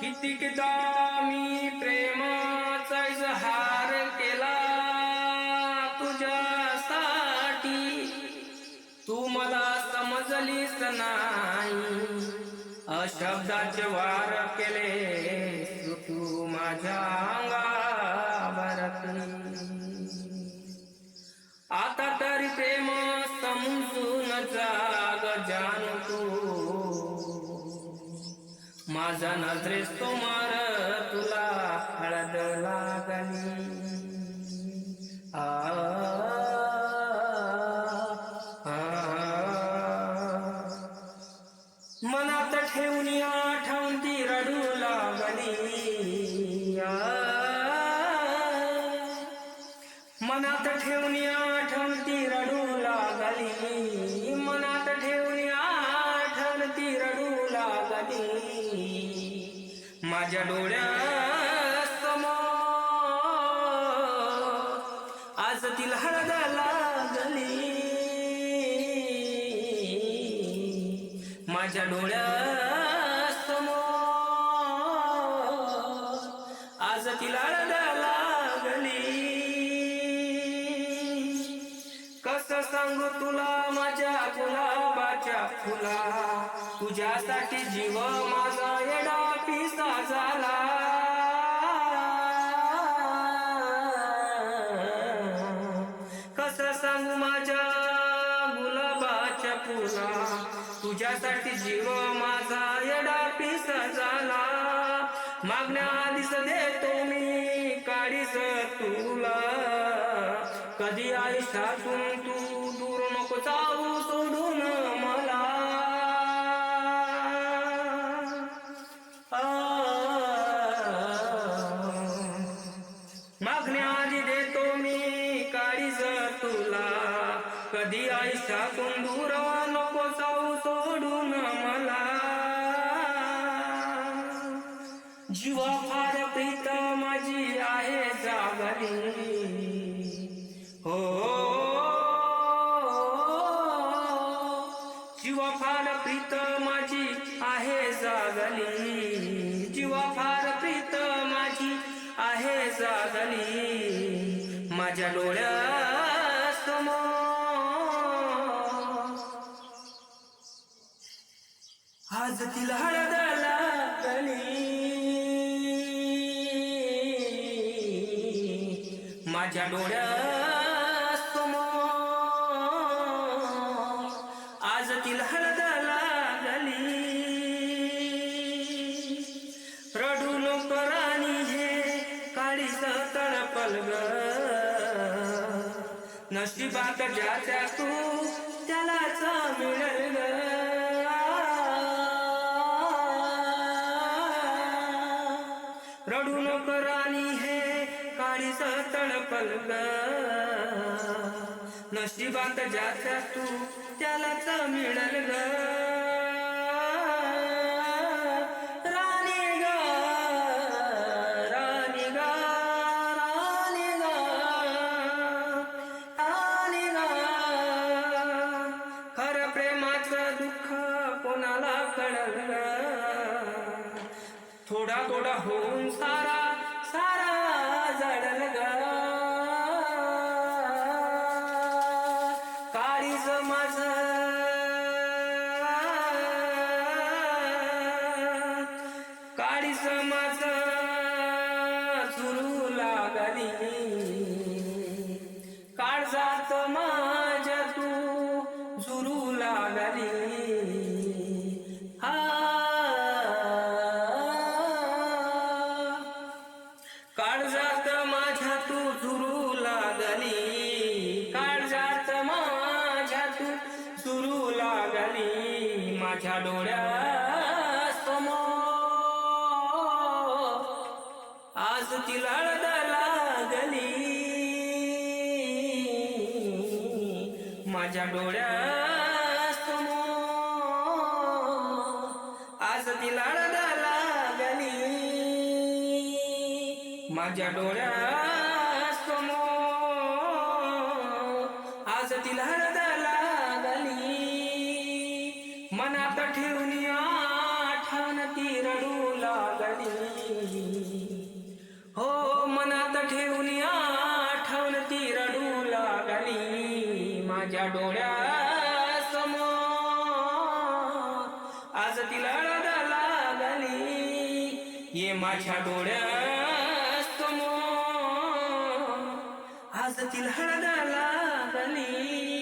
कितीकदा मी प्रेमाचा इजहार केला तुझ्यासाठी? तू मला समजलीस नाही. अशब्दाचे वार केले तू माझ्या माझा नजरेस तुमार तुला हळद लागली. आ, आ, मनात ठेवून आठवण ती रडू लागली. मनात ठेवून माझ्या डोळ्यासमोर आज तिला हळद लागली. माझ्या डोळ्यासमोर आज तिला हळद लागली. कस सांगू तुला माझ्या गुलाबाच्या फुला. तुझ्यासाठी जीव माझा येडा पिसा झाला. कस सांगू माझ्या गुलाबाच्या फुला? तुझ्यासाठी जीव माझा येडा पिसा झाला. मागण्या आधीच देतो मी काढीस तुला. कधी आयुष्यातून तू दूर नको जाऊ सोडून माझी आयशा दूर नको जाऊ सोडून मला जीवा फार प्रीत माझी आहे जागरी. हो. जीवा फार प्रीत माझी आहे जागली जीवा फार प्रीत माझी आहे जागली माझ्या डोळ्या आज तिला हळद लागली माझ्या डोळ्यासमोर आज तिला हळद लागली रडू नको राणी हे काळीच तळपल ग. नशिबात ज्याच्या तू त्यालाच मिळल रडू नको राणी हे काळीस तळपल ग नशिबात ज्याच्या तू त्यालाच मिळल. ग थोडा थोडा होऊन सारा सारा जडल ग. काळीज माझ. काळीज माझ. सुरू लागली. काळजात माझ्या तू झुरू लागली. काळजात माझ्या तू झुरू लागली. माझ्या डोळ्यासमोर आज तिला लागली. माझ्या डोळ्यासमोर आज तिला माझ्या डोळ्यासमोर आज तिला हळद लागली. मनात ठेवून आठवण ती रडू लागली. हो मनात ठेवून आठवण ती रडू लागली. माझ्या डोळ्या आज तिला लागली. ये माझ्या डोळ्या आज तिला रडा लागली